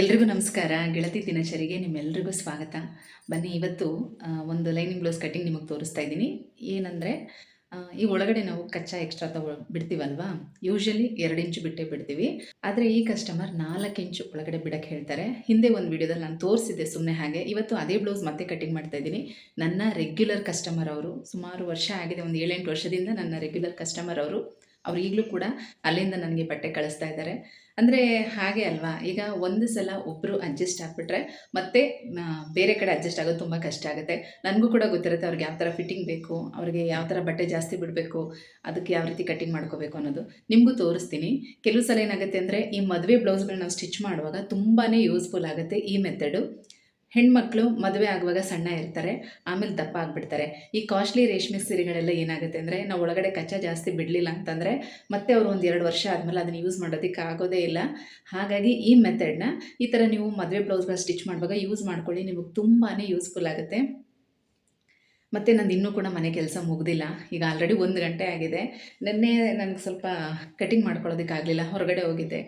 ಎಲ್ರಿಗೂ ನಮಸ್ಕಾರ. ಗೆಳತಿ ದಿನಚರಿಗೆ ನಿಮ್ಮೆಲ್ರಿಗೂ ಸ್ವಾಗತ. ಬನ್ನಿ, ಇವತ್ತು ಒಂದು ಲೈನಿಂಗ್ ಬ್ಲೌಸ್ ಕಟ್ಟಿಂಗ್ ನಿಮಗೆ ತೋರಿಸ್ತಾ ಇದ್ದೀನಿ. ಏನಂದರೆ ಈ ಒಳಗಡೆ ನಾವು ಕಚ್ಚಾ ಎಕ್ಸ್ಟ್ರಾ ತಗೊ ಬಿಡ್ತೀವಲ್ವಾ? ಯೂಶಲಿ ಎರಡು ಇಂಚು ಬಿಟ್ಟೇ ಬಿಡ್ತೀವಿ. ಆದರೆ ಈ ಕಸ್ಟಮರ್ ನಾಲ್ಕು ಇಂಚು ಒಳಗಡೆ ಬಿಡಕ್ಕೆ ಹೇಳ್ತಾರೆ. ಹಿಂದೆ ಒಂದು ವಿಡಿಯೋದಲ್ಲಿ ನಾನು ತೋರಿಸಿದ್ದೆ ಸುಮ್ಮನೆ ಹಾಗೆ. ಇವತ್ತು ಅದೇ ಬ್ಲೌಸ್ ಮತ್ತೆ ಕಟ್ಟಿಂಗ್ ಮಾಡ್ತಾ ಇದ್ದೀನಿ. ನನ್ನ ರೆಗ್ಯುಲರ್ ಕಸ್ಟಮರ್ ಅವರು, ಸುಮಾರು ವರ್ಷ ಆಗಿದೆ, ಒಂದು ಏಳೆಂಟು ವರ್ಷದಿಂದ ನನ್ನ ರೆಗ್ಯುಲರ್ ಕಸ್ಟಮರ್ ಅವರು, ಅವ್ರು ಈಗಲೂ ಕೂಡ ಅಲ್ಲಿಂದ ನನಗೆ ಬಟ್ಟೆ ಕಳಿಸ್ತಾ ಇದ್ದಾರೆ. ಅಂದರೆ ಹಾಗೆ ಅಲ್ವಾ? ಈಗ ಒಂದು ಸಲ ಒಬ್ಬರು ಅಡ್ಜಸ್ಟ್ ಆಗಿಬಿಟ್ರೆ ಮತ್ತೆ ಬೇರೆ ಕಡೆ ಅಡ್ಜಸ್ಟ್ ಆಗೋದು ತುಂಬ ಕಷ್ಟ ಆಗುತ್ತೆ. ನನಗೂ ಕೂಡ ಗೊತ್ತಿರುತ್ತೆ ಅವ್ರಿಗೆ ಯಾವ ಥರ ಫಿಟ್ಟಿಂಗ್ ಬೇಕು, ಅವ್ರಿಗೆ ಯಾವ ಥರ ಬಟ್ಟೆ ಜಾಸ್ತಿ ಬಿಡಬೇಕು, ಅದಕ್ಕೆ ಯಾವ ರೀತಿ ಕಟ್ಟಿಂಗ್ ಮಾಡ್ಕೋಬೇಕು ಅನ್ನೋದು. ನಿಮಗೂ ತೋರಿಸ್ತೀನಿ. ಕೆಲವು ಸಲ ಏನಾಗುತ್ತೆ ಅಂದರೆ ಈ ಮದುವೆ ಬ್ಲೌಸ್ಗಳು ನಾವು ಸ್ಟಿಚ್ ಮಾಡುವಾಗ ತುಂಬಾ ಯೂಸ್ಫುಲ್ ಆಗುತ್ತೆ ಈ ಮೆಥಡು ಹೆಣ್ಮಕ್ಳು ಮದುವೆ ಆಗುವಾಗ ಸಣ್ಣ ಇರ್ತಾರೆ, ಆಮೇಲೆ ದಪ್ಪ ಆಗಿಬಿಡ್ತಾರೆ. ಈ ಕಾಸ್ಟ್ಲಿ ರೇಷ್ಮೆ ಸೀರೆಗಳೆಲ್ಲ ಏನಾಗುತ್ತೆ ಅಂದರೆ, ನಾವು ಒಳಗಡೆ ಕಚ್ಚಾ ಜಾಸ್ತಿ ಬಿಡಲಿಲ್ಲ ಅಂತಂದರೆ, ಮತ್ತೆ ಅವರು ಒಂದು ಎರಡು ವರ್ಷ ಆದಮೇಲೆ ಅದನ್ನು ಯೂಸ್ ಮಾಡೋದಕ್ಕೆ ಆಗೋದೇ ಇಲ್ಲ. ಹಾಗಾಗಿ ಈ ಮೆಥಡ್ನ ಈ ಥರ ನೀವು ಮದುವೆ ಬ್ಲೌಸ್ಗಳ ಸ್ಟಿಚ್ ಮಾಡುವಾಗ ಯೂಸ್ ಮಾಡ್ಕೊಳ್ಳಿ, ನಿಮಗೆ ತುಂಬಾ ಯೂಸ್ಫುಲ್ ಆಗುತ್ತೆ. ಮತ್ತು ನಂದು ಇನ್ನೂ ಕೂಡ ಮನೆ ಕೆಲಸ ಮುಗ್ದಿಲ್ಲ. ಈಗ ಆಲ್ರೆಡಿ ಒಂದು ಗಂಟೆ ಆಗಿದೆ. ನಿನ್ನೆ ನನಗೆ ಸ್ವಲ್ಪ ಕಟಿಂಗ್ ಮಾಡ್ಕೊಳ್ಳೋದಕ್ಕಾಗಲಿಲ್ಲ ಹೊರಗಡೆ ಹೋಗಿದ್ದೆ.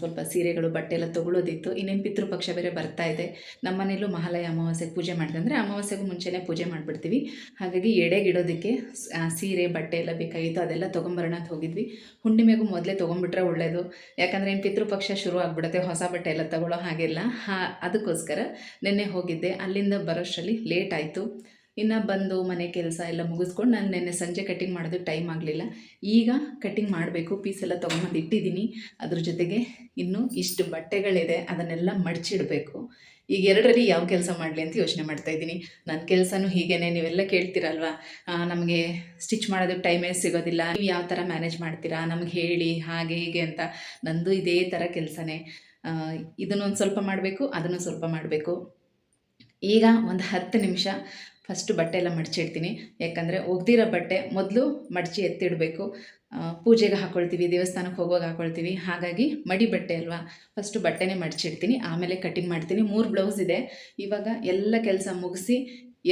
ಸ್ವಲ್ಪ ಸೀರೆಗಳು, ಬಟ್ಟೆ ಎಲ್ಲ ತೊಗೊಳೋದಿತ್ತು. ಇನ್ನೇನು ಪಿತೃಪಕ್ಷ ಬೇರೆ ಬರ್ತಾ ಇದೆ. ನಮ್ಮ ಮನೇಲೂ ಮಹಾಲಯ ಅಮಾವಾಸ್ಯೆಗೆ ಪೂಜೆ ಮಾಡಿದೆ ಅಂದರೆ ಅಮಾವಾಸ್ಯೆಗೂ ಮುಂಚೆನೇ ಪೂಜೆ ಮಾಡಿಬಿಡ್ತೀವಿ. ಹಾಗಾಗಿ ಎಡೆಗಿಡೋದಕ್ಕೆ ಸೀರೆ, ಬಟ್ಟೆ ಎಲ್ಲ ಬೇಕಾಗಿತ್ತು. ಅದೆಲ್ಲ ತೊಗೊಂಬರೋಣ ಅಂತ ಹೋಗಿದ್ವಿ. ಹುಣ್ಣಿಮೆಗೂ ಮೊದಲೇ ತೊಗೊಂಬಿಟ್ರೆ ಒಳ್ಳೆಯದು ಯಾಕಂದರೆ ಏನು ಪಿತೃಪಕ್ಷ ಶುರು ಆಗ್ಬಿಡುತ್ತೆ. ಹೊಸ ಬಟ್ಟೆ ಎಲ್ಲ ತಗೊಳ್ಳೋ ಹಾಗೆಲ್ಲ ಹಾ, ಅದಕ್ಕೋಸ್ಕರ ನಿನ್ನೆ ಹೋಗಿದ್ದೆ. ಅಲ್ಲಿಂದ ಬರೋಷ್ಟರಲ್ಲಿ ಲೇಟ್ ಆಯಿತು. ಇನ್ನು ಬಂದು ಮನೆ ಕೆಲಸ ಎಲ್ಲ ಮುಗಿಸ್ಕೊಂಡು ನಾನು ನಿನ್ನೆ ಸಂಜೆ ಕಟ್ಟಿಂಗ್ ಮಾಡೋದಕ್ಕೆ ಟೈಮ್ ಆಗಲಿಲ್ಲ. ಈಗ ಕಟ್ಟಿಂಗ್ ಮಾಡಬೇಕು ಪೀಸ್ ಎಲ್ಲ ತೊಗೊಂಬಂದು ಇಟ್ಟಿದ್ದೀನಿ. ಅದ್ರ ಜೊತೆಗೆ ಇನ್ನೂ ಇಷ್ಟು ಬಟ್ಟೆಗಳಿದೆ, ಅದನ್ನೆಲ್ಲ ಮಡಚಿಡಬೇಕು. ಈಗ ಎರಡರಲ್ಲಿ ಯಾವ ಕೆಲಸ ಮಾಡಲಿ ಅಂತ ಯೋಚನೆ ಮಾಡ್ತಾ ಇದ್ದೀನಿ. ನನ್ನ ಕೆಲಸನೂ ಹೀಗೇನೆ, ನೀವೆಲ್ಲ ಕೇಳ್ತೀರಲ್ವಾ? ನಮಗೆ ಸ್ಟಿಚ್ ಮಾಡೋದಕ್ಕೆ ಟೈಮೇ ಸಿಗೋದಿಲ್ಲ. ನೀವು ಯಾವ ಥರ ಮ್ಯಾನೇಜ್ ಮಾಡ್ತೀರಾ? ನಮಗೆ ಹೇಳಿ, ಹಾಗೆ, ಹೀಗೆ ಅಂತ. ನಂದು ಇದೇ ಥರ ಕೆಲಸನೇ. ಇದನ್ನೊಂದು ಸ್ವಲ್ಪ ಮಾಡಬೇಕು ಅದನ್ನು ಸ್ವಲ್ಪ ಮಾಡಬೇಕು. ಈಗ ಒಂದು ಹತ್ತು ನಿಮಿಷ ಫಸ್ಟು ಬಟ್ಟೆ ಎಲ್ಲ ಮಡಚಿಡ್ತೀನಿ. ಯಾಕಂದರೆ ಒಗ್ದಿರೋ ಬಟ್ಟೆ ಮೊದಲು ಮಡಚಿ ಎತ್ತಿಡಬೇಕು. ಪೂಜೆಗೆ ಹಾಕ್ಕೊಳ್ತೀವಿ ದೇವಸ್ಥಾನಕ್ಕೆ ಹೋಗುವಾಗ ಹಾಕ್ಕೊಳ್ತೀವಿ ಹಾಗಾಗಿ ಮಡಿ ಬಟ್ಟೆ ಅಲ್ವಾ? ಫಸ್ಟು ಬಟ್ಟೆನೇ ಮಡಚಿಡ್ತೀನಿ. ಆಮೇಲೆ ಕಟಿಂಗ್ ಮಾಡ್ತೀನಿ. ಮೂರು ಬ್ಲೌಸ್ ಇದೆ. ಇವಾಗ ಎಲ್ಲ ಕೆಲಸ ಮುಗಿಸಿ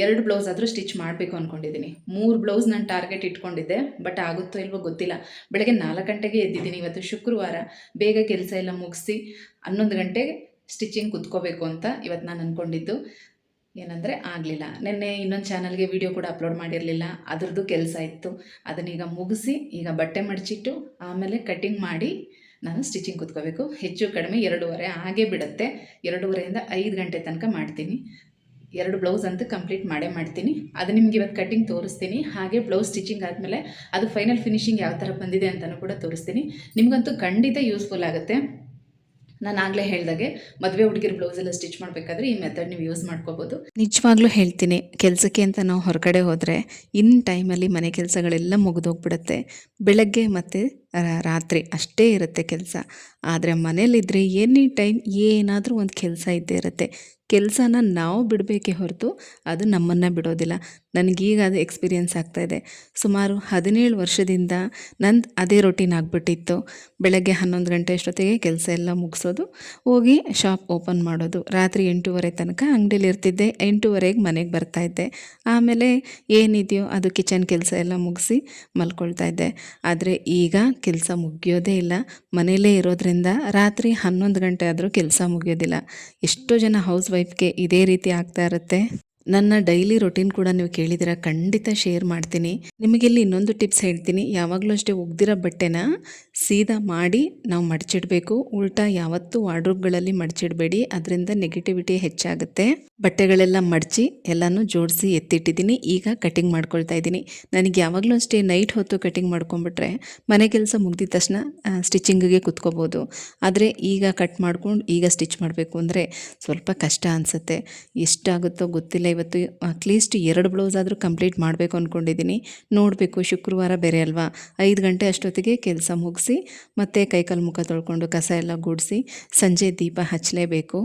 ಎರಡು ಬ್ಲೌಸ್ ಆದರೂ ಸ್ಟಿಚ್ ಮಾಡಬೇಕು ಅಂದ್ಕೊಂಡಿದ್ದೀನಿ ಮೂರು ಬ್ಲೌಸ್ ನಾನು ಟಾರ್ಗೆಟ್ ಇಟ್ಕೊಂಡಿದ್ದೆ ಬಟ್ ಆಗುತ್ತೋ ಇಲ್ವೋ ಗೊತ್ತಿಲ್ಲ. ಬೆಳಗ್ಗೆ ನಾಲ್ಕು ಗಂಟೆಗೆ ಎದ್ದಿದ್ದೀನಿ ಇವತ್ತು ಶುಕ್ರವಾರ. ಬೇಗ ಕೆಲಸ ಎಲ್ಲ ಮುಗಿಸಿ ಹನ್ನೊಂದು ಗಂಟೆಗೆ ಸ್ಟಿಚಿಂಗ್ ಕುತ್ಕೋಬೇಕು ಅಂತ ಇವತ್ತು ನಾನು ಅಂದ್ಕೊಂಡಿದ್ದು ಏನಂದರೆ ಆಗಲಿಲ್ಲ. ನಿನ್ನೆ ಇನ್ನೊಂದು ಚಾನಲ್ಗೆ ವಿಡಿಯೋ ಕೂಡ ಅಪ್ಲೋಡ್ ಮಾಡಿರಲಿಲ್ಲ. ಅದರದ್ದು ಕೆಲಸ ಇತ್ತು. ಅದನ್ನೀಗ ಮುಗಿಸಿ, ಈಗ ಬಟ್ಟೆ ಮಡಚಿಟ್ಟು, ಆಮೇಲೆ ಕಟ್ಟಿಂಗ್ ಮಾಡಿ ನಾನು ಸ್ಟಿಚಿಂಗ್ ಕುತ್ಕೋಬೇಕು. ಹೆಚ್ಚು ಕಡಿಮೆ ಎರಡೂವರೆ, ಹಾಗೇ ಬಿಡುತ್ತೆ. ಎರಡೂವರೆಯಿಂದ ಐದು ಗಂಟೆ ತನಕ ಮಾಡ್ತೀನಿ. ಎರಡು ಬ್ಲೌಸ್ ಅಂತೂ ಕಂಪ್ಲೀಟ್ ಮಾಡೇ ಮಾಡ್ತೀನಿ. ಅದು ನಿಮ್ಗೆ ಇವತ್ತು ಕಟ್ಟಿಂಗ್ ತೋರಿಸ್ತೀನಿ. ಹಾಗೆ ಬ್ಲೌಸ್ ಸ್ಟಿಚಿಂಗ್ ಆದಮೇಲೆ ಅದು ಫೈನಲ್ ಫಿನಿಶಿಂಗ್ ಯಾವ ಥರ ಬಂದಿದೆ ಅಂತಲೂ ಕೂಡ ತೋರಿಸ್ತೀನಿ. ನಿಮಗಂತೂ ಖಂಡಿತ ಯೂಸ್ಫುಲ್ ಆಗುತ್ತೆ. ನಾನು ಆಗಲೇ ಹೇಳ್ದಾಗೆ, ಮದುವೆ ಹುಡುಗಿರ ಬ್ಲೌಸ್ ಎಲ್ಲ ಸ್ಟಿಚ್ ಮಾಡಬೇಕಾದ್ರೆ ಈ ಮೆಥಡ್ ನೀವು ಯೂಸ್ ಮಾಡ್ಕೋಬೋದು. ನಿಜವಾಗ್ಲೂ ಹೇಳ್ತೀನಿ, ಕೆಲಸಕ್ಕೆ ಅಂತ ನಾವು ಹೊರಗಡೆ ಹೋದರೆ, ಇನ್ ಟೈಮಲ್ಲಿ ಮನೆ ಕೆಲಸಗಳೆಲ್ಲ ಮುಗಿದೋಗ್ಬಿಡುತ್ತೆ. ಬೆಳಗ್ಗೆ ಮತ್ತು ರಾತ್ರಿ ಅಷ್ಟೇ ಇರುತ್ತೆ ಕೆಲಸ. ಆದರೆ ಮನೇಲಿದ್ದರೆ ಎನಿ ಟೈಮ್ ಏನಾದರೂ ಒಂದು ಕೆಲಸ ಇದ್ದೇ ಇರುತ್ತೆ. ಕೆಲಸನ ನಾವು ಬಿಡಬೇಕೇ ಹೊರತು ಅದು ನಮ್ಮನ್ನು ಬಿಡೋದಿಲ್ಲ. ನನಗೀಗ ಅದು ಎಕ್ಸ್ಪೀರಿಯೆನ್ಸ್ ಆಗ್ತಾಯಿದೆ ಸುಮಾರು ಹದಿನೇಳು ವರ್ಷದಿಂದ ನಂದು ಅದೇ ರೊಟೀನ್ ಆಗಿಬಿಟ್ಟಿತ್ತು. ಬೆಳಗ್ಗೆ ಹನ್ನೊಂದು ಗಂಟೆ ಅಷ್ಟೊತ್ತಿಗೆ ಕೆಲಸ ಎಲ್ಲ ಮುಗಿಸೋದು, ಹೋಗಿ ಶಾಪ್ ಓಪನ್ ಮಾಡೋದು. ರಾತ್ರಿ ಎಂಟೂವರೆ ತನಕ ಅಂಗಡಿಲಿ ಇರ್ತಿದ್ದೆ, ಎಂಟೂವರೆಗೆ ಮನೆಗೆ ಬರ್ತಾಯಿದ್ದೆ ಆಮೇಲೆ ಏನಿದೆಯೋ ಅದು ಕಿಚನ್ ಕೆಲಸ ಎಲ್ಲ ಮುಗಿಸಿ ಮಲ್ಕೊಳ್ತಾ ಇದ್ದೆ. ಆದರೆ ಈಗ ಕೆಲಸ ಮುಗಿಯೋದೇ ಇಲ್ಲ. ಮನೆಯಲ್ಲೇ ಇರೋದ್ರಿಂದ ರಾತ್ರಿ ಹನ್ನೊಂದು ಗಂಟೆ ಆದರೂ ಕೆಲಸ ಮುಗಿಯೋದಿಲ್ಲ. ಎಷ್ಟೋ ಜನ ಹೌಸ್ ವೈಫ್ಗೆ ಇದೇ ರೀತಿ ಆಗ್ತಾ ಇರುತ್ತೆ. ನನ್ನ ಡೈಲಿ ರೊಟೀನ್ ಕೂಡ ನೀವು ಕೇಳಿದಿರ ಖಂಡಿತ ಶೇರ್ ಮಾಡ್ತೀನಿ. ನಿಮಗಿಲ್ಲಿ ಇನ್ನೊಂದು ಟಿಪ್ಸ್ ಹೇಳ್ತೀನಿ. ಯಾವಾಗಲೂ ಅಷ್ಟೇ ಒಗ್ದಿರೋ ಬಟ್ಟೆನ ಸೀದಾ ಮಾಡಿ ನಾವು ಮಡಚಿಡಬೇಕು. ಉಲ್ಟಾ ಯಾವತ್ತೂ ವಾರ್ಡ್ರೋಬ್ಗಳಲ್ಲಿ ಮಡಚಿಡಬೇಡಿ. ಅದರಿಂದ ನೆಗೆಟಿವಿಟಿ ಹೆಚ್ಚಾಗುತ್ತೆ. ಬಟ್ಟೆಗಳೆಲ್ಲ ಮಡಚಿ ಎಲ್ಲನೂ ಜೋಡಿಸಿ ಎತ್ತಿಟ್ಟಿದ್ದೀನಿ. ಈಗ ಕಟಿಂಗ್ ಮಾಡ್ಕೊಳ್ತಾ ಇದ್ದೀನಿ. ನನಗೆ ಯಾವಾಗಲೂ ಅಷ್ಟೇ ನೈಟ್ ಹೊತ್ತು ಕಟಿಂಗ್ ಮಾಡ್ಕೊಂಡ್ಬಿಟ್ರೆ ಮನೆ ಕೆಲಸ ಮುಗ್ದಿದ ತಕ್ಷಣ ಸ್ಟಿಚಿಂಗಿಗೆ ಕುತ್ಕೋಬೋದು. ಆದರೆ ಈಗ ಕಟ್ ಮಾಡ್ಕೊಂಡು ಈಗ ಸ್ಟಿಚ್ ಮಾಡಬೇಕು ಅಂದರೆ ಸ್ವಲ್ಪ ಕಷ್ಟ ಅನಿಸುತ್ತೆ. ಎಷ್ಟಾಗುತ್ತೋ ಗೊತ್ತಿಲ್ಲ ಇವತ್ತು ಅಟ್ಲೀಸ್ಟ್ ಎರಡು ಬ್ಲೌಸ್ ಆದರೂ ಕಂಪ್ಲೀಟ್ ಮಾಡಬೇಕು ಅಂದ್ಕೊಂಡಿದ್ದೀನಿ ನೋಡಬೇಕು, ಶುಕ್ರವಾರ ಬೇರೆ ಅಲ್ವಾ? ಐದು ಗಂಟೆ ಅಷ್ಟೊತ್ತಿಗೆ ಕೆಲಸ ಮುಗಿಸಿ, ಮತ್ತೆ ಕೈಕಾಲು ಮುಖ ತೊಳ್ಕೊಂಡು ಕಸ ಎಲ್ಲ ಗುಡಿಸಿ, ಸಂಜೆ ದೀಪ ಹಚ್ಚಲೇಬೇಕು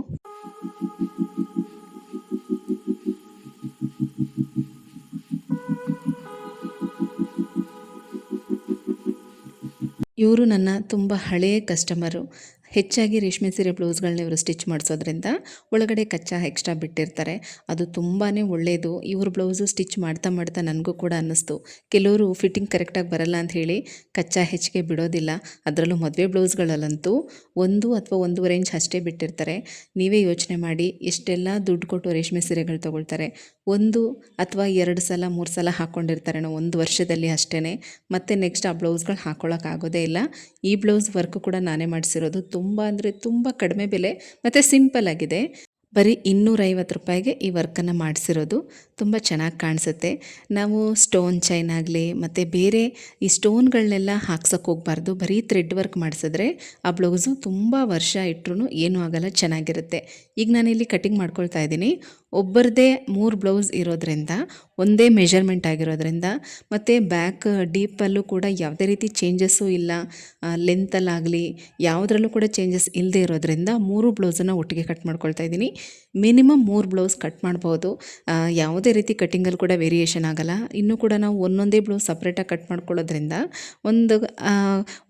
ಇವರು ನನ್ನ ತುಂಬ ಹಳೆಯ ಕಸ್ಟಮರು ಹೆಚ್ಚಾಗಿ ರೇಷ್ಮೆ ಸೀರೆ ಬ್ಲೌಸ್ಗಳನ್ನ ಇವರು ಸ್ಟಿಚ್ ಮಾಡಿಸೋದ್ರಿಂದ ಒಳಗಡೆ ಕಚ್ಚಾ ಎಕ್ಸ್ಟ್ರಾ ಬಿಟ್ಟಿರ್ತಾರೆ. ಅದು ತುಂಬಾ ಒಳ್ಳೆಯದು ಇವ್ರ ಬ್ಲೌಸು ಸ್ಟಿಚ್ ಮಾಡ್ತಾ ಮಾಡ್ತಾ ನನಗೂ ಕೂಡ ಅನ್ನಿಸ್ತು. ಕೆಲವರು ಫಿಟ್ಟಿಂಗ್ ಕರೆಕ್ಟಾಗಿ ಬರಲ್ಲ ಅಂತ ಹೇಳಿ ಕಚ್ಚಾ ಹೆಚ್ಚಿಗೆ ಬಿಡೋದಿಲ್ಲ. ಅದರಲ್ಲೂ ಮದುವೆ ಬ್ಲೌಸ್ಗಳಲ್ಲಂತೂ ಒಂದು ಅಥವಾ ಒಂದೂವರೆ ಇಂಚ್ ಅಷ್ಟೇ ಬಿಟ್ಟಿರ್ತಾರೆ. ನೀವೇ ಯೋಚನೆ ಮಾಡಿ ಎಷ್ಟೆಲ್ಲ ದುಡ್ಡು ಕೊಟ್ಟು ರೇಷ್ಮೆ ಸೀರೆಗಳು ತೊಗೊಳ್ತಾರೆ. ಒಂದು ಅಥವಾ ಎರಡು ಸಲ, ಮೂರು ಸಲ ಹಾಕ್ಕೊಂಡಿರ್ತಾರೇನೋ ಒಂದು ವರ್ಷದಲ್ಲಿ ಅಷ್ಟೇ ಮತ್ತು ನೆಕ್ಸ್ಟ್ ಆ ಬ್ಲೌಸ್ಗಳು ಹಾಕ್ಕೊಳ್ಳೋಕ್ಕಾಗೋದೇ ಇಲ್ಲ. ಈ ಬ್ಲೌಸ್ ವರ್ಕ್ ಕೂಡ ನಾನೇ ಮಾಡಿಸಿರೋದು. ತುಂಬ ಅಂದರೆ ತುಂಬ ಕಡಿಮೆ ಬೆಲೆ, ಮತ್ತು ಸಿಂಪಲ್ ಆಗಿದೆ. ಬರೀ ಇನ್ನೂರೈವತ್ತು ರೂಪಾಯಿಗೆ ಈ ವರ್ಕನ್ನು ಮಾಡಿಸಿರೋದು. ತುಂಬ ಚೆನ್ನಾಗಿ ಕಾಣಿಸುತ್ತೆ. ನಾವು ಸ್ಟೋನ್ ಚೈನ್ ಆಗಲಿ, ಮತ್ತು ಬೇರೆ ಈ ಸ್ಟೋನ್ಗಳನ್ನೆಲ್ಲ ಹಾಕ್ಸೋಕೆ ಹೋಗಬಾರ್ದು. ಬರೀ ಥ್ರೆಡ್ ವರ್ಕ್ ಮಾಡಿಸಿದ್ರೆ ಆ ಬ್ಲೌಸು ತುಂಬ ವರ್ಷ ಇಟ್ಟರು ಏನೂ ಆಗಲ್ಲ, ಚೆನ್ನಾಗಿರುತ್ತೆ. ಈಗ ನಾನಿಲ್ಲಿ ಕಟಿಂಗ್ ಮಾಡ್ಕೊಳ್ತಾ ಇದ್ದೀನಿ. ಒಬ್ಬರದೇ ಮೂರು ಬ್ಲೌಸ್ ಇರೋದ್ರಿಂದ, ಒಂದೇ ಮೆಷರ್ಮೆಂಟ್ ಆಗಿರೋದ್ರಿಂದ, ಮತ್ತು ಬ್ಯಾಕ್ ಡೀಪಲ್ಲೂ ಕೂಡ ಯಾವುದೇ ರೀತಿ ಚೇಂಜಸ್ಸು ಇಲ್ಲ. ಲೆಂತಲ್ಲಾಗಲಿ ಯಾವುದ್ರಲ್ಲೂ ಕೂಡ ಚೇಂಜಸ್ ಇಲ್ಲದೆ ಇರೋದ್ರಿಂದ ಮೂರು ಬ್ಲೌಸನ್ನು ಒಟ್ಟಿಗೆ ಕಟ್ ಮಾಡ್ಕೊಳ್ತಾ ಇದ್ದೀನಿ. ಮಿನಿಮಮ್ ಮೂರು ಬ್ಲೌಸ್ ಕಟ್ ಮಾಡ್ಬೋದು. ಯಾವುದೇ ರೀತಿ ಕಟ್ಟಿಂಗಲ್ಲಿ ಕೂಡ ವೇರಿಯೇಷನ್ ಆಗಲ್ಲ. ಇನ್ನೂ ಕೂಡ ನಾವು ಒಂದೊಂದೇ ಬ್ಲೌಸ್ ಸಪ್ರೇಟಾಗಿ ಕಟ್ ಮಾಡ್ಕೊಳ್ಳೋದ್ರಿಂದ ಒಂದು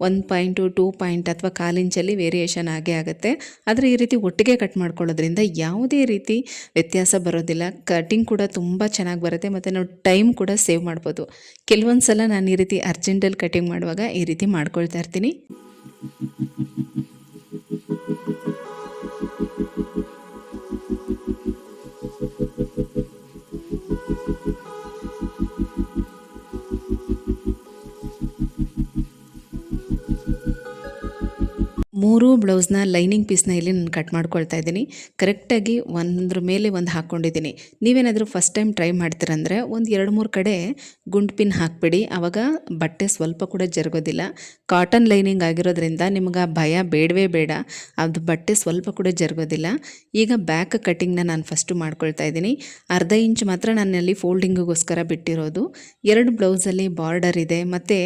ಒನ್ ಪಾಯಿಂಟು, ಟೂ ಪಾಯಿಂಟ್ ಅಥವಾ ಕಾಲಿಂಚಲ್ಲಿ ವೇರಿಯೇಷನ್ ಆಗೇ ಆಗುತ್ತೆ. ಆದರೆ ಈ ರೀತಿ ಒಟ್ಟಿಗೆ ಕಟ್ ಮಾಡ್ಕೊಳ್ಳೋದ್ರಿಂದ ಯಾವುದೇ ರೀತಿ ವ್ಯತ್ಯಾಸ ಬರೋದಿಲ್ಲ. ಕಟ್ಟಿಂಗ್ ಕೂಡ ತುಂಬ ಚೆನ್ನಾಗಿ ಬರುತ್ತೆ ಮತ್ತು ನಾವು ಟೈಮ್ ಕೂಡ ಸೇವ್ ಮಾಡ್ಬೋದು. ಕೆಲವೊಂದು ಸಲ ನಾನು ಈ ರೀತಿ ಅರ್ಜೆಂಟಲ್ಲಿ ಕಟಿಂಗ್ ಮಾಡುವಾಗ ಈ ರೀತಿ ಮಾಡ್ಕೊಳ್ತಾ ಇರ್ತೀನಿ. ಮೂರೂ ಬ್ಲೌಸ್ನ ಲೈನಿಂಗ್ ಪೀಸ್ನ ಇಲ್ಲಿ ನಾನು ಕಟ್ ಮಾಡ್ಕೊಳ್ತಾ ಇದ್ದೀನಿ. ಕರೆಕ್ಟಾಗಿ ಒಂದ್ರ ಮೇಲೆ ಒಂದು ಹಾಕ್ಕೊಂಡಿದ್ದೀನಿ ನೀವೇನಾದರೂ ಫಸ್ಟ್ ಟೈಮ್ ಟ್ರೈ ಮಾಡ್ತೀರಂದರೆ ಒಂದು ಎರಡು ಮೂರು ಕಡೆ ಗುಂಡು ಪಿನ್ ಹಾಕ್ಬಿಡಿ. ಆವಾಗ ಬಟ್ಟೆ ಸ್ವಲ್ಪ ಕೂಡ ಜರುಗೋದಿಲ್ಲ. ಕಾಟನ್ ಲೈನಿಂಗ್ ಆಗಿರೋದ್ರಿಂದ ನಿಮ್ಗೆ ಭಯ ಬೇಡವೇ ಬೇಡ. ಅದು ಬಟ್ಟೆ ಸ್ವಲ್ಪ ಕೂಡ ಜರುಗೋದಿಲ್ಲ. ಈಗ ಬ್ಯಾಕ್ ಕಟ್ಟಿಂಗ್ನ ನಾನು ಫಸ್ಟು ಮಾಡ್ಕೊಳ್ತಾ ಇದ್ದೀನಿ. ಅರ್ಧ ಇಂಚ್ ಮಾತ್ರ ನನ್ನಲ್ಲಿ ಫೋಲ್ಡಿಂಗಿಗೋಸ್ಕರ ಬಿಟ್ಟಿರೋದು. ಎರಡು ಬ್ಲೌಸಲ್ಲಿ ಬಾರ್ಡರ್ ಇದೆ. ಮತ್ತು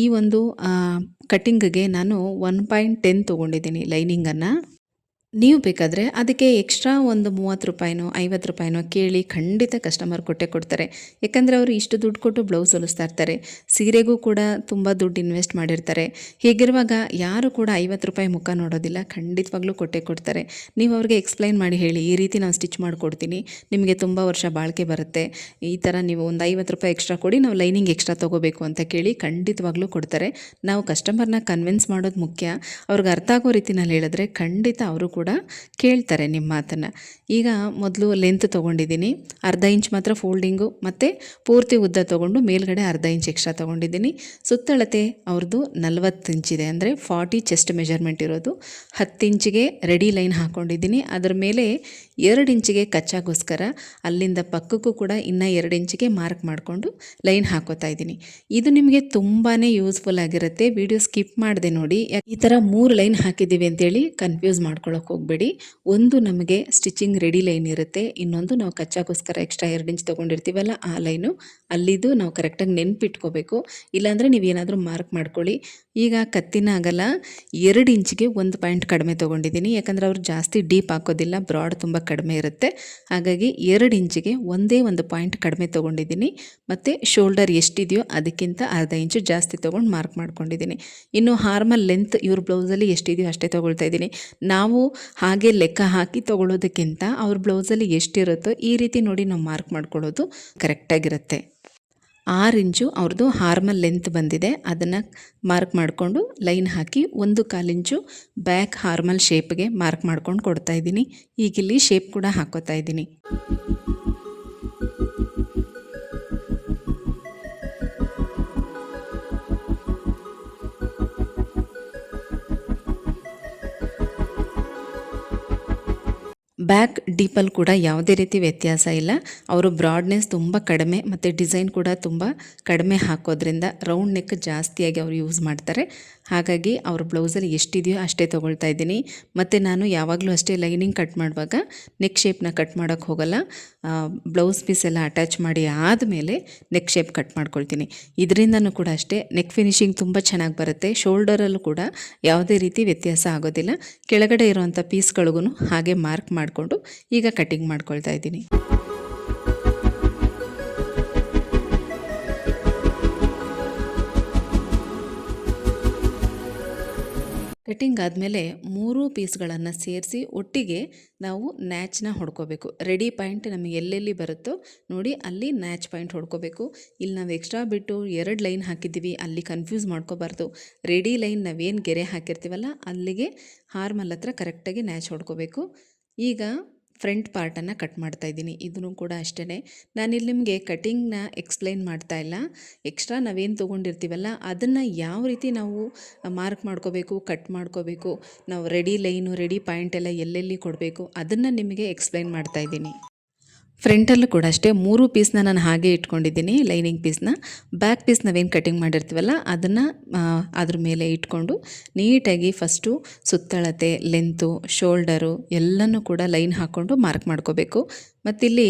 ಈ ಒಂದು ಕಟ್ಟಿಂಗ್ಗೆ ನಾನು ಒನ್ ಪಾಯಿಂಟ್ ಟೆನ್ ತೊಗೊಂಡಿದ್ದೀನಿ ಲೈನಿಂಗನ್ನು. ನೀವು ಬೇಕಾದರೆ ಅದಕ್ಕೆ ಎಕ್ಸ್ಟ್ರಾ ಒಂದು ಮೂವತ್ತು ರೂಪಾಯಿನೋ, ಐವತ್ತು ರೂಪಾಯಿನೋ ಕೇಳಿ ಖಂಡಿತ ಕಸ್ಟಮರ್ ಕೊಟ್ಟೆ ಕೊಡ್ತಾರೆ. ಯಾಕಂದರೆ ಅವರು ಇಷ್ಟು ದುಡ್ಡು ಕೊಟ್ಟು ಬ್ಲೌಸ್ ಹೊಲಿಸ್ತಾ ಇರ್ತಾರೆ. ಸೀರೆಗೂ ಕೂಡ ತುಂಬ ದುಡ್ಡು ಇನ್ವೆಸ್ಟ್ ಮಾಡಿರ್ತಾರೆ. ಹೀಗಿರುವಾಗ ಯಾರು ಕೂಡ ಐವತ್ತು ರೂಪಾಯಿ ಮುಖ ನೋಡೋದಿಲ್ಲ, ಖಂಡಿತವಾಗ್ಲೂ ಕೊಟ್ಟೆ ಕೊಡ್ತಾರೆ. ನೀವು ಅವ್ರಿಗೆ ಎಕ್ಸ್ಪ್ಲೈನ್ ಮಾಡಿ ಹೇಳಿ, ಈ ರೀತಿ ನಾನು ಸ್ಟಿಚ್ ಮಾಡಿಕೊಡ್ತೀನಿ, ನಿಮಗೆ ತುಂಬ ವರ್ಷ ಬಾಳಿಕೆ ಬರುತ್ತೆ, ಈ ಥರ ನೀವು ಒಂದು ಐವತ್ತು ರೂಪಾಯಿ ಎಕ್ಸ್ಟ್ರಾ ಕೊಡಿ, ನಾವು ಲೈನಿಂಗ್ ಎಕ್ಸ್ಟ್ರಾ ತೊಗೋಬೇಕು ಅಂತ ಕೇಳಿ ಖಂಡಿತವಾಗ್ಲೂ ಕೊಡ್ತಾರೆ. ನಾವು ಕಸ್ಟಮರ್ನ ಕನ್ವಿನ್ಸ್ ಮಾಡೋದು ಮುಖ್ಯ. ಅವ್ರಿಗೆ ಅರ್ಥ ಆಗೋ ರೀತಿನಲ್ಲಿ ಹೇಳಿದ್ರೆ ಖಂಡಿತ ಅವರು ಕೂಡ ಕೇಳ್ತಾರೆ ನಿಮ್ಮ ಮಾತನ್ನು. ಈಗ ಮೊದಲು ಲೆಂತ್ ತೊಗೊಂಡಿದ್ದೀನಿ, ಅರ್ಧ ಇಂಚ್ ಮಾತ್ರ ಫೋಲ್ಡಿಂಗು ಮತ್ತು ಪೂರ್ತಿ ಉದ್ದ ತೊಗೊಂಡು ಮೇಲ್ಗಡೆ ಅರ್ಧ ಇಂಚ್ ಎಕ್ಸ್ಟ್ರಾ ತೊಗೊಂಡಿದ್ದೀನಿ. ಸುತ್ತಳತೆ ಅವ್ರದ್ದು ನಲ್ವತ್ತು ಇಂಚಿದೆ ಅಂದರೆ ಫಾರ್ಟಿ ಚೆಸ್ಟ್ ಮೆಜರ್ಮೆಂಟ್ ಇರೋದು. ಹತ್ತು ಇಂಚಿಗೆ ರೆಡಿ ಲೈನ್ ಹಾಕ್ಕೊಂಡಿದ್ದೀನಿ ಅದರ ಮೇಲೆ ಎರಡು ಇಂಚಿಗೆ ಕಚ್ಚಾಗೋಸ್ಕರ ಅಲ್ಲಿಂದ ಪಕ್ಕಕ್ಕೂ ಕೂಡ ಇನ್ನೂ ಎರಡು ಇಂಚಿಗೆ ಮಾರ್ಕ್ ಮಾಡಿಕೊಂಡು ಲೈನ್ ಹಾಕೋತಾ ಇದ್ದೀನಿ. ಇದು ನಿಮಗೆ ತುಂಬಾ ಯೂಸ್ಫುಲ್ ಆಗಿರುತ್ತೆ ವಿಡಿಯೋ ಸ್ಕಿಪ್ ಮಾಡಿದೆ ನೋಡಿ. ಈ ಥರ ಮೂರು ಲೈನ್ ಹಾಕಿದ್ದೀವಿ ಅಂತೇಳಿ ಕನ್ಫ್ಯೂಸ್ ಮಾಡ್ಕೊಳ್ಳೋಕೆ ಹೋಗಬೇಡಿ. ಒಂದು ನಮಗೆ ಸ್ಟಿಚಿಂಗ್ ರೆಡಿ ಲೈನ್ ಇರುತ್ತೆ. ಇನ್ನೊಂದು ನಾವು ಕಚ್ಚಾಗೋಸ್ಕರ ಎಕ್ಸ್ಟ್ರಾ ಎರಡು ಇಂಚ್ ತೊಗೊಂಡಿರ್ತೀವಲ್ಲ ಆ ಲೈನು ಅಲ್ಲಿದ್ದು ನಾವು ಕರೆಕ್ಟಾಗಿ ನೆನ್ಪಿಟ್ಕೋಬೇಕು. ಇಲ್ಲಾಂದರೆ ನೀವೇನಾದರೂ ಮಾರ್ಕ್ ಮಾಡ್ಕೊಳ್ಳಿ. ಈಗ ಕತ್ತಿನ ಆಗಲ್ಲ ಎರಡು ಇಂಚಿಗೆ ಒಂದು ಪಾಯಿಂಟ್ ಕಡಿಮೆ ತೊಗೊಂಡಿದ್ದೀನಿ. ಯಾಕಂದರೆ ಅವರು ಜಾಸ್ತಿ ಡೀಪ್ ಹಾಕೋದಿಲ್ಲ ಬ್ರಾಡ್ ತುಂಬ ಕಡಿಮೆ ಇರುತ್ತೆ. ಹಾಗಾಗಿ ಎರಡು ಇಂಚಿಗೆ ಒಂದೇ ಒಂದು ಪಾಯಿಂಟ್ ಕಡಿಮೆ ತೊಗೊಂಡಿದ್ದೀನಿ. ಮತ್ತು ಶೋಲ್ಡರ್ ಎಷ್ಟಿದೆಯೋ ಅದಕ್ಕಿಂತ ಅರ್ಧ ಇಂಚು ಜಾಸ್ತಿ ತೊಗೊಂಡು ಮಾರ್ಕ್ ಮಾಡ್ಕೊಂಡಿದ್ದೀನಿ. ಇನ್ನು ಹಾರ್ಮಲ್ ಲೆಂತ್ ಇವ್ರ ಬ್ಲೌಸಲ್ಲಿ ಎಷ್ಟಿದೆಯೋ ಅಷ್ಟೇ ತೊಗೊಳ್ತಾ ಇದ್ದೀನಿ. ನಾವು ಹಾಗೆ ಲೆಕ್ಕ ಹಾಕಿ ತೊಗೊಳೋದಕ್ಕಿಂತ ಅವ್ರ ಬ್ಲೌಸಲ್ಲಿ ಎಷ್ಟಿರುತ್ತೋ ಈ ರೀತಿ ನೋಡಿ ನಾವು ಮಾರ್ಕ್ ಮಾಡ್ಕೊಳ್ಳೋದು ಕರೆಕ್ಟಾಗಿರುತ್ತೆ. ಆರು ಇಂಚು ಅವ್ರದ್ದು ಹಾರ್ಮಲ್ ಲೆಂತ್ ಬಂದಿದೆ. ಅದನ್ನು ಮಾರ್ಕ್ ಮಾಡಿಕೊಂಡು ಲೈನ್ ಹಾಕಿ ಒಂದು ಕಾಲಿಂಚು ಬ್ಯಾಕ್ ಹಾರ್ಮಲ್ ಶೇಪ್ಗೆ ಮಾರ್ಕ್ ಮಾಡ್ಕೊಂಡು ಕೊಡ್ತಾ ಇದ್ದೀನಿ. ಈಗ ಇಲ್ಲಿ ಶೇಪ್ ಕೂಡ ಹಾಕೋತಾ ಇದ್ದೀನಿ. ಬ್ಯಾಕ್ ಡೀಪಲ್ಲಿ ಕೂಡ ಯಾವುದೇ ರೀತಿ ವ್ಯತ್ಯಾಸ ಇಲ್ಲ. ಅವರು ಬ್ರಾಡ್ನೆಸ್ ತುಂಬ ಕಡಿಮೆ ಮತ್ತು ಡಿಸೈನ್ ಕೂಡ ತುಂಬ ಕಡಿಮೆ ಹಾಕೋದ್ರಿಂದ ರೌಂಡ್ ನೆಕ್ ಜಾಸ್ತಿಯಾಗಿ ಅವರು ಯೂಸ್ ಮಾಡ್ತಾರೆ. ಹಾಗಾಗಿ ಅವ್ರ ಬ್ಲೌಸಲ್ಲಿ ಎಷ್ಟಿದೆಯೋ ಅಷ್ಟೇ ತೊಗೊಳ್ತಾ ಇದ್ದೀನಿ. ಮತ್ತು ನಾನು ಯಾವಾಗಲೂ ಅಷ್ಟೇ ಲೈನಿಂಗ್ ಕಟ್ ಮಾಡುವಾಗ ನೆಕ್ ಶೇಪ್ನ ಕಟ್ ಮಾಡೋಕ್ಕೆ ಹೋಗಲ್ಲ. ಬ್ಲೌಸ್ ಪೀಸ್ ಎಲ್ಲ ಅಟ್ಯಾಚ್ ಮಾಡಿ ಆದಮೇಲೆ ನೆಕ್ ಶೇಪ್ ಕಟ್ ಮಾಡ್ಕೊಳ್ತೀನಿ. ಇದರಿಂದನೂ ಕೂಡ ಅಷ್ಟೇ ನೆಕ್ ಫಿನಿಶಿಂಗ್ ತುಂಬ ಚೆನ್ನಾಗಿ ಬರುತ್ತೆ. ಶೋಲ್ಡರಲ್ಲೂ ಕೂಡ ಯಾವುದೇ ರೀತಿ ವ್ಯತ್ಯಾಸ ಆಗೋದಿಲ್ಲ. ಕೆಳಗಡೆ ಇರುವಂಥ ಪೀಸ್ಗಳಿಗೂ ಹಾಗೆ ಮಾರ್ಕ್ ಮಾಡಿಕೊಂಡು ಈಗ ಕಟಿಂಗ್ ಮಾಡ್ಕೊಳ್ತಾ ಇದ್ದೀನಿ. ಕಟಿಂಗ್ ಆದಮೇಲೆ ಮೂರೂ ಪೀಸ್ಗಳನ್ನು ಸೇರಿಸಿ ಒಟ್ಟಿಗೆ ನಾವು ನ್ಯಾಚ್ನ ಹೊಡ್ಕೋಬೇಕು. ರೆಡಿ ಪಾಯಿಂಟ್ ನಮಗೆ ಎಲ್ಲೆಲ್ಲಿ ಬರುತ್ತೋ ನೋಡಿ ಅಲ್ಲಿ ನ್ಯಾಚ್ ಪಾಯಿಂಟ್ ಹೊಡ್ಕೋಬೇಕು. ಇಲ್ಲಿ ನಾವು ಎಕ್ಸ್ಟ್ರಾ ಬಿಟ್ಟು ಎರಡು ಲೈನ್ ಹಾಕಿದ್ದೀವಿ, ಅಲ್ಲಿ ಕನ್ಫ್ಯೂಸ್ ಮಾಡ್ಕೋಬಾರ್ದು. ರೆಡಿ ಲೈನ್ ನಾವೇನು ಗೆರೆ ಹಾಕಿರ್ತೀವಲ್ಲ ಅಲ್ಲಿಗೆ ಹಾರ್ಮಲ್ ಹತ್ರ ಕರೆಕ್ಟಾಗಿ ನ್ಯಾಚ್ ಹೊಡ್ಕೋಬೇಕು. ಈಗ ಫ್ರಂಟ್ ಪಾರ್ಟನ್ನು ಕಟ್ ಮಾಡ್ತಾ ಇದ್ದೀನಿ. ಇದನ್ನು ಕೂಡ ಅಷ್ಟೇ ನಾನಿಲ್ಲಿ ನಿಮಗೆ ಕಟಿಂಗ್ನ ಎಕ್ಸ್ಪ್ಲೈನ್ ಮಾಡ್ತಾ ಇಲ್ಲ. ಎಕ್ಸ್ಟ್ರಾ ನಾವೇನು ತೊಗೊಂಡಿರ್ತೀವಲ್ಲ, ಅದನ್ನು ಯಾವ ರೀತಿ ನಾವು ಮಾರ್ಕ್ ಮಾಡ್ಕೋಬೇಕು, ಕಟ್ ಮಾಡ್ಕೋಬೇಕು, ನಾವು ರೆಡಿ ಲೈನು, ರೆಡಿ ಪಾಯಿಂಟ್ ಎಲ್ಲ ಎಲ್ಲೆಲ್ಲಿ ಕೊಡಬೇಕು, ಅದನ್ನು ನಿಮಗೆ ಎಕ್ಸ್ಪ್ಲೈನ್ ಮಾಡ್ತಾ ಇದ್ದೀನಿ. ಫ್ರಂಟಲ್ಲೂ ಕೂಡ ಅಷ್ಟೇ ಮೂರು ಪೀಸ್ನ ನಾನು ಹಾಗೆ ಇಟ್ಕೊಂಡಿದ್ದೀನಿ ಲೈನಿಂಗ್ ಪೀಸ್ನ ಬ್ಯಾಕ್ ಪೀಸ್ ನಾವೇನು ಕಟಿಂಗ್ ಮಾಡಿರ್ತೀವಲ್ಲ, ಅದನ್ನು ಅದ್ರ ಮೇಲೆ ಇಟ್ಕೊಂಡು ನೀಟಾಗಿ ಫಸ್ಟು ಸುತ್ತಳತೆ ಲೆಂತು ಶೋಲ್ಡರು ಎಲ್ಲನೂ ಕೂಡ ಲೈನ್ ಹಾಕ್ಕೊಂಡು ಮಾರ್ಕ್ ಮಾಡ್ಕೋಬೇಕು. ಮತ್ತಿಲ್ಲಿ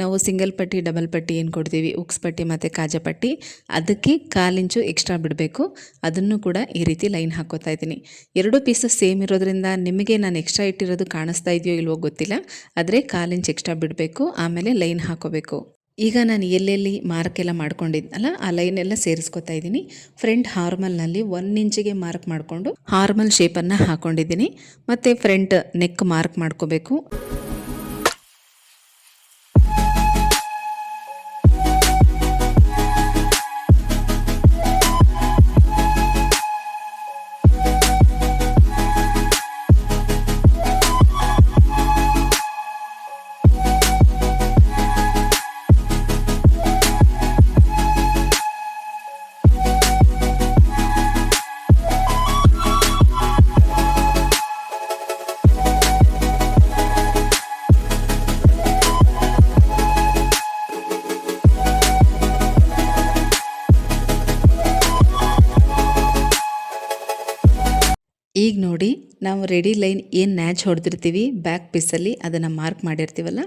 ನಾವು ಸಿಂಗಲ್ ಪಟ್ಟಿ, ಡಬಲ್ ಪಟ್ಟಿ ಏನು ಕೊಡ್ತೀವಿ? ಉಕ್ಸ್ ಪಟ್ಟಿ ಮತ್ತು ಕಾಜಾ ಪಟ್ಟಿ. ಅದಕ್ಕೆ ಕಾಲಿಂಚು ಎಕ್ಸ್ಟ್ರಾ ಬಿಡಬೇಕು. ಅದನ್ನು ಕೂಡ ಈ ರೀತಿ ಲೈನ್ ಹಾಕೋತಾ ಇದ್ದೀನಿ. ಎರಡು ಪೀಸಸ್ ಸೇಮ್ ಇರೋದ್ರಿಂದ ನಿಮಗೆ ನಾನು ಎಕ್ಸ್ಟ್ರಾ ಇಟ್ಟಿರೋದು ಕಾಣಿಸ್ತಾ ಇದೆಯೋ ಇಲ್ವೋ ಗೊತ್ತಿಲ್ಲ. ಆದರೆ ಕಾಲಿಂಚು ಎಕ್ಸ್ಟ್ರಾ ಬಿಡಬೇಕು, ಆಮೇಲೆ ಲೈನ್ ಹಾಕೋಬೇಕು. ಈಗ ನಾನು ಎಲ್ಲೆಲ್ಲಿ ಮಾರ್ಕ್ ಎಲ್ಲ ಮಾಡ್ಕೊಂಡಿದ್ನಲ್ಲ ಆ ಲೈನ್ ಎಲ್ಲ ಸೇರಿಸ್ಕೊತಾ ಇದ್ದೀನಿ. ಫ್ರಂಟ್ ಹಾರ್ಮಲ್ನಲ್ಲಿ ಒನ್ ಇಂಚಿಗೆ ಮಾರ್ಕ್ ಮಾಡಿಕೊಂಡು ಹಾರ್ಮಲ್ ಶೇಪನ್ನು ಹಾಕೊಂಡಿದ್ದೀನಿ. ಮತ್ತು ಫ್ರಂಟ್ ನೆಕ್ ಮಾರ್ಕ್ ಮಾಡ್ಕೋಬೇಕು. ಈಗ ನೋಡಿ, ನಾವು ರೆಡಿ ಲೈನ್ ಏನು ನ್ಯಾಚ್ ಹೊಡೆದಿರ್ತೀವಿ? ಬ್ಯಾಕ್ ಪೀಸಲ್ಲಿ ಅದನ್ನು ಮಾರ್ಕ್ ಮಾಡಿರ್ತೀವಲ್ಲ?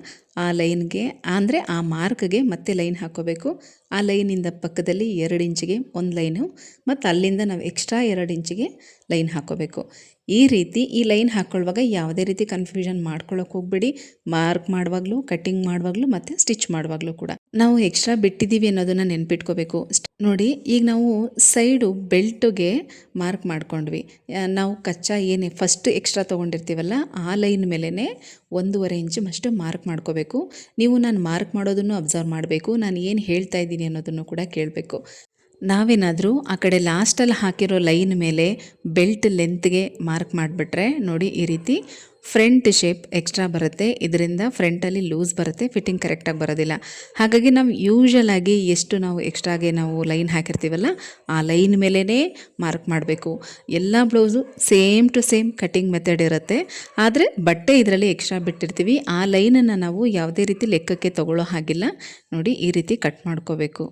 ಆ ಲೈನ್ಗೆ ಅಂದರೆ ಆ ಮಾರ್ಕ್ಗೆ ಮತ್ತೆ ಲೈನ್ ಹಾಕೋಬೇಕು. ಆ ಲೈನಿಂದ ಪಕ್ಕದಲ್ಲಿ ಎರಡು ಇಂಚಿಗೆ ಒಂದು ಲೈನು ಮತ್ತು ಅಲ್ಲಿಂದ ನಾವು ಎಕ್ಸ್ಟ್ರಾ ಎರಡು ಇಂಚಿಗೆ ಲೈನ್ ಹಾಕೋಬೇಕು. ಈ ರೀತಿ ಈ ಲೈನ್ ಹಾಕ್ಕೊಳ್ಳುವಾಗ ಯಾವುದೇ ರೀತಿ ಕನ್ಫ್ಯೂಷನ್ ಮಾಡ್ಕೊಳ್ಳೋಕೆ ಹೋಗ್ಬೇಡಿ. ಮಾರ್ಕ್ ಮಾಡುವಾಗಲೂ ಕಟ್ಟಿಂಗ್ ಮಾಡುವಾಗಲೂ ಮತ್ತು ಸ್ಟಿಚ್ ಮಾಡುವಾಗಲೂ ಕೂಡ. ನಾವು ಎಕ್ಸ್ಟ್ರಾ ಬಿಟ್ಟಿದ್ದೀವಿ ಅನ್ನೋದನ್ನು ನೆನ್ಪಿಟ್ಕೋಬೇಕು. ನೋಡಿ, ಈಗ ನಾವು ಸೈಡು ಬೆಲ್ಟ್ಗೆ ಮಾರ್ಕ್ ಮಾಡ್ಕೊಂಡ್ವಿ. ನಾವು ಕಚ್ಚಾ ಏನೇ ಫಸ್ಟ್ ಎಕ್ಸ್ಟ್ರಾ ತೊಗೊಂಡಿರ್ತೀವಲ್ಲ, ಆ ಲೈನ್ ಮೇಲೇ ಒಂದೂವರೆ ಇಂಚು ಮಾರ್ಕ್ ಮಾಡ್ಕೋಬೇಕು. ನೀವು ನಾನು ಮಾರ್ಕ್ ಮಾಡೋದನ್ನು ಅಬ್ಸರ್ವ್ ಮಾಡಬೇಕು. ನಾನು ಏನು ಹೇಳ್ತಾ ಇದ್ದೀನಿ ಅನ್ನೋದನ್ನು ಕೂಡ ಕೇಳಬೇಕು. ನಾವೇನಾದರೂ ಆ ಕಡೆ ಲಾಸ್ಟಲ್ಲಿ ಹಾಕಿರೋ ಲೈನ್ ಮೇಲೆ ಬೆಲ್ಟ್ ಲೆಂತ್ಗೆ ಮಾರ್ಕ್ ಮಾಡಿಬಿಟ್ರೆ ನೋಡಿ ಈ ರೀತಿ ಫ್ರಂಟ್ ಶೇಪ್ ಎಕ್ಸ್ಟ್ರಾ ಬರುತ್ತೆ. ಇದರಿಂದ ಫ್ರಂಟಲ್ಲಿ ಲೂಸ್ ಬರುತ್ತೆ ಫಿಟ್ಟಿಂಗ್ ಕರೆಕ್ಟಾಗಿ ಬರೋದಿಲ್ಲ. ಹಾಗಾಗಿ ನಾವು ಯೂಶಲ್ ಆಗಿ ಎಷ್ಟು ನಾವು ಎಕ್ಸ್ಟ್ರಾಗೆ ನಾವು ಲೈನ್ ಹಾಕಿರ್ತೀವಲ್ಲ, ಆ ಲೈನ್ ಮೇಲೇ ಮಾರ್ಕ್ ಮಾಡಬೇಕು. ಎಲ್ಲ blouse same to same cutting method ಇರುತ್ತೆ. ಆದರೆ ಬಟ್ಟೆ ಇದರಲ್ಲಿ ಎಕ್ಸ್ಟ್ರಾ ಬಿಟ್ಟಿರ್ತೀವಿ. ಆ ಲೈನನ್ನು ನಾವು ಯಾವುದೇ ರೀತಿ ಲೆಕ್ಕಕ್ಕೆ ತಗೊಳ್ಳೋ ಹಾಗಿಲ್ಲ. ನೋಡಿ ಈ ರೀತಿ ಕಟ್ ಮಾಡ್ಕೋಬೇಕು.